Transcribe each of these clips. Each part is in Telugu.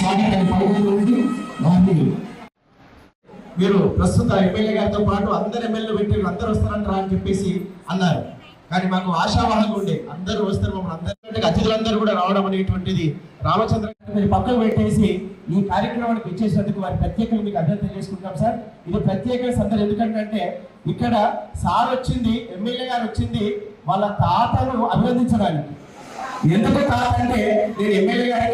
కార్యక్రమ పదవులు ఉండి మహనీయులు మీరు ప్రస్తుత ఎమ్మెల్యే గారితో పాటు అందరు ఎమ్మెల్యే పెట్టి అందరూ వస్తారంటారా అని చెప్పేసి అన్నారు. కానీ మాకు ఆశావాహంగా ఉండే అందరూ వస్తారు మమ్మల్ని అందరికంటే అతిథులందరూ కూడా రావడం అనేటువంటిది రామచంద్ర మీరు పక్కకు పెట్టేసి ఈ కార్యక్రమానికి వచ్చేసినందుకు వారి ప్రత్యేకంగా మీకు అర్థం తెలియజేసుకుంటాం సార్. ఇది ప్రత్యేక సందర్భం. ఎందుకంటే ఇక్కడ సార్ వచ్చింది ఎమ్మెల్యే గారు వచ్చింది వాళ్ళ తాతను అభినందించడానికి. ఎందుకు తాత అంటే నేను ఎమ్మెల్యే గారు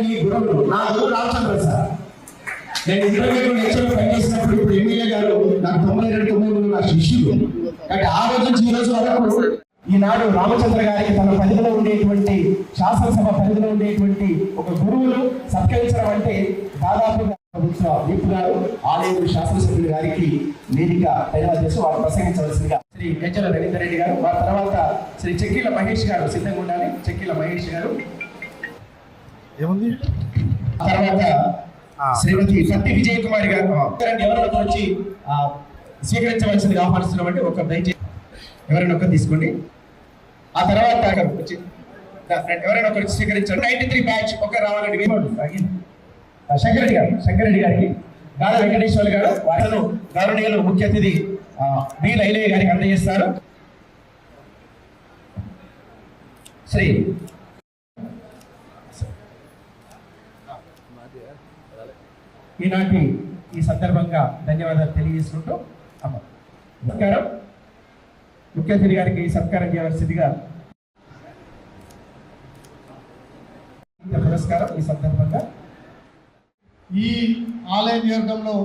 నా గురువు రామచంద్ర సార్. నేను ఇంటర్మీడియట్ లెక్చర్ పనిచేసినప్పుడు ఇప్పుడు ఎమ్మెల్యే గారు నాకు తొంభై రెండు తొంభై మూడు నా శిష్యులు. కాబట్టి ఆ రోజు నుంచి ఈ రోజు వరకు ఈనాడు రామచంద్ర గారికి తన పరిధిలో ఉండేటువంటి శాసనసభ పరిధిలో ఉండేటువంటి ఒక గురువును సత్కరించడం అంటే దాదాపుగా ప్రభుత్వ విప్ గారు ఆలయ శాసనసభ్యులు గారికి వేదిక తయారు చేసి వారు ప్రసంగించవలసిందిగా శ్రీ గజ్జల రవీందర్ రెడ్డి గారు వారి తర్వాత శ్రీ చెక్కిల మహేష్ గారు సిద్ధంగా ఉండాలి. చెక్కిల మహేష్ గారు ఏముంది? తర్వాత శ్రీమతి సత్య విజయ్ కుమారి గారు ఎవరైనా వచ్చి స్వీకరించవలసిందిగా ఆహ్వానిస్తున్నామంటే ఒక దయచేసి ఎవరైనా ఒక తీసుకోండి. ఆ తర్వాత వచ్చి ఎవరైనా ఒకరు స్వీకరించండి నైన్టీ త్రీ బ్యాచ్ ఒక రావాలండి శంకరెడ్డి గారు శంకరెడ్డి గారికి గాలి వెంకటేశ్వర గారు వారిను గౌరవనీయులు ముఖ్య అతిథి బి లైలయ్య గారికి అందజేస్తారు. శ్రీ ఈనాటి ఈ సందర్భంగా ధన్యవాదాలు తెలియజేసుకుంటూ అమ్మ. నమస్కారం. ముఖ్య అతిథి గారికి సత్కారం చేయవలసిందిగా పురస్కారం ఈ సందర్భంగా. ఈ ఆలయ నియోజకంలో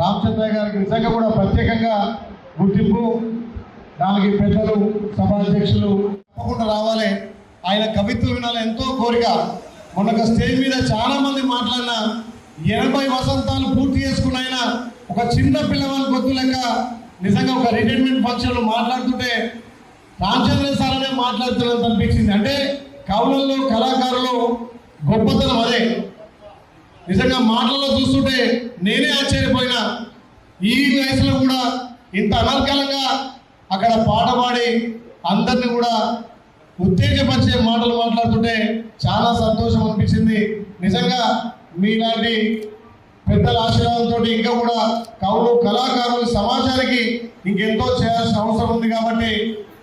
రామచంద్ర గారికి నిజంగా కూడా ప్రత్యేకంగా గుర్తింపు దానికి పెద్దలు సభాధ్యక్షులు తప్పకుండా రావాలి. ఆయన కవిత్వం వినాలి ఎంతో కోరిక. మొన్న ఒక స్టేజ్ మీద చాలా మంది మాట్లాడిన ఎనభై వసంతాలు పూర్తి చేసుకున్న ఆయన ఒక చిన్న పిల్లవాళ్ళ గొత్తు లెక్క నిజంగా ఒక రిటైర్మెంట్ ఫంక్షన్లో మాట్లాడుతుంటే రామచంద్ర సార్ అనే మాట్లాడుతున్నది అనిపించింది. అంటే కవులలో కళాకారులు గొప్పతనం అదే. నిజంగా మాటల్లో చూస్తుంటే నేనే ఆశ్చర్యపోయినా. ఈ వయసులో కూడా ఇంత అనర్కలంగా అక్కడ పాట పాడి అందరిని కూడా ఉత్తేజపరిచే మాటలు మాట్లాడుతుంటే చాలా సంతోషం అనిపించింది. నిజంగా మీలాంటి పెద్దల ఆశీర్వాదంతో ఇంకా కూడా కవులు కళాకారులు సమాజానికి ఇంకెంతో చేయాల్సిన అవసరం ఉంది కాబట్టి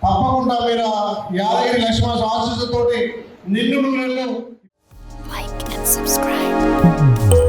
తప్పకుండా మీరు యాదగిరి లక్ష్మణ ఆశీస్సుతోటి నిన్ను నూనెలు లైక్ అండ్ సబ్స్క్రైబ్